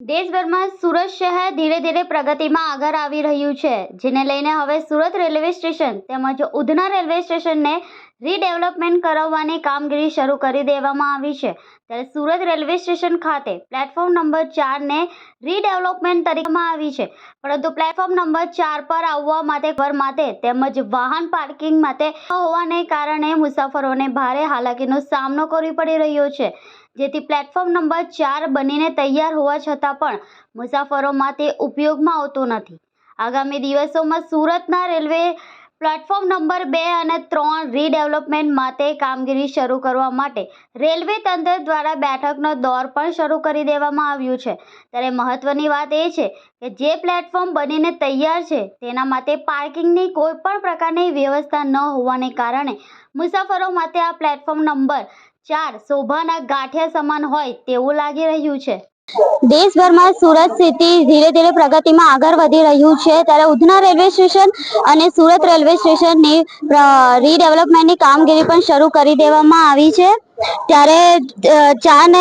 દેશભરમાં સુરત શહેર ધીરે ધીરે પ્રગતિમાં આગળ આવી રહ્યું છે, જેને લઈને હવે સુરત રેલવે સ્ટેશન તેમજ ઉધના રેલવે સ્ટેશનને રીડેવલપમેન્ટ કરાવવાની કામગીરી શરૂ કરી દેવામાં આવી છે. ત્યારે સુરત રેલવે સ્ટેશન ખાતે પ્લેટફોર્મ નંબર ચારને રીડેવલપમેન્ટ તરીકેમાં આવી છે. પરંતુ પ્લેટફોર્મ નંબર ચાર પર આવવા માટે ઘર માટે તેમજ વાહન પાર્કિંગ માટે હોવાને કારણે મુસાફરોને ભારે હાલાકીનો સામનો કરવો પડી રહ્યો છે. જેથી પ્લેટફોર્મ નંબર ચાર બનીને તૈયાર હોવા છતાં પણ મુસાફરો માટે ઉપયોગમાં આવતો નથી. આગામી દિવસોમાં સુરતના રેલવે પ્લેટફોર્મ નંબર બે અને ત્રણ રીડેવલપમેન્ટ માટે કામગીરી શરૂ કરવા માટે રેલવે તંત્ર દ્વારા બેઠકનો દોર પણ શરૂ કરી દેવામાં આવ્યું છે. ત્યારે મહત્વની વાત એ છે કે જે પ્લેટફોર્મ બનીને તૈયાર છે, તેના માટે પાર્કિંગની કોઈ પણ પ્રકારની વ્યવસ્થા ન હોવાને કારણે મુસાફરો માટે આ પ્લેટફોર્મ નંબર ચાર શોભાના ગાંઠિયા સમાન હોય તેવું લાગી રહ્યું છે. દેશભરમાં સુરત સિટી ધીરે ધીરે પ્રગતિમાં આગળ વધી રહ્યું છે. ત્યારે ઉધના રેલવે સ્ટેશન અને સુરત રેલવે સ્ટેશનની રીડેવલપમેન્ટની કામગીરી પણ શરૂ કરી દેવામાં આવી છે. ત્યારે અ, ચારને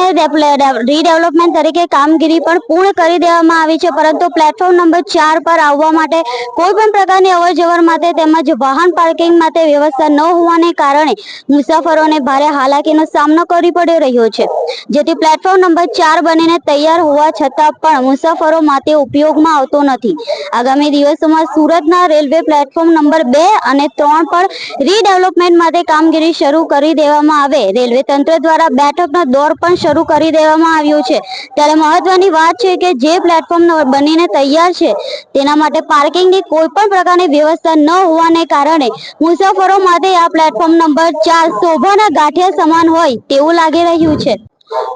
રીડેવલપમેન્ટ તરીકે કામગીરી પણ પૂર્ણ કરી દેવામાં આવી છે પરંતુ પ્લેટફોર્મ નંબર ચાર પર આવવા માટે કોઈ પણ પ્રકારની અવર જવર માટે તેમજ વાહન પાર્કિંગ માટે વ્યવસ્થા ન હોવાને કારણે મુસાફરોને ભારે હાલાકીનો સામનો કરવો પડી રહ્યો છે. જેથી પ્લેટફોર્મ નંબર ચાર બનીને તૈયાર હોવા છતાં પણ મુસાફરો માટે ઉપયોગમાં આવતો નથી. આગામી દિવસોમાં સુરતના રેલવે પ્લેટફોર્મ નંબર બે અને ત્રણ પર રીડેવલપમેન્ટ માટે કામગીરી શરૂ કરી દેવામાં આવે. રેલવે તંત્ર દ્વારા બેઠકનો દોર પણ શરૂ કરી દેવામાં આવ્યો છે. ત્યારે મહત્વની વાત છે કે જે પ્લેટફોર્મ બનીને તૈયાર છે, તેના માટે પાર્કિંગની કોઈ પણ પ્રકારની વ્યવસ્થા ન હોવાને કારણે મુસાફરો માટે આ પ્લેટફોર્મ નંબર ચાર શોભાના ગાંઠિયા સમાન હોય તેવું લાગી રહ્યું છે.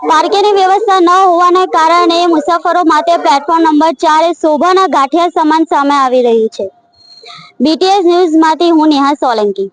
પાર્કિંગની વ્યવસ્થા ન હોવાને કારણે મુસાફરો માટે પ્લેટફોર્મ નંબર ચાર એ શોભાના ગાંઠિયા સમાન સામે આવી રહ્યું છે. બીટીએસ ન્યૂઝમાંથી હું નેહા સોલંકી.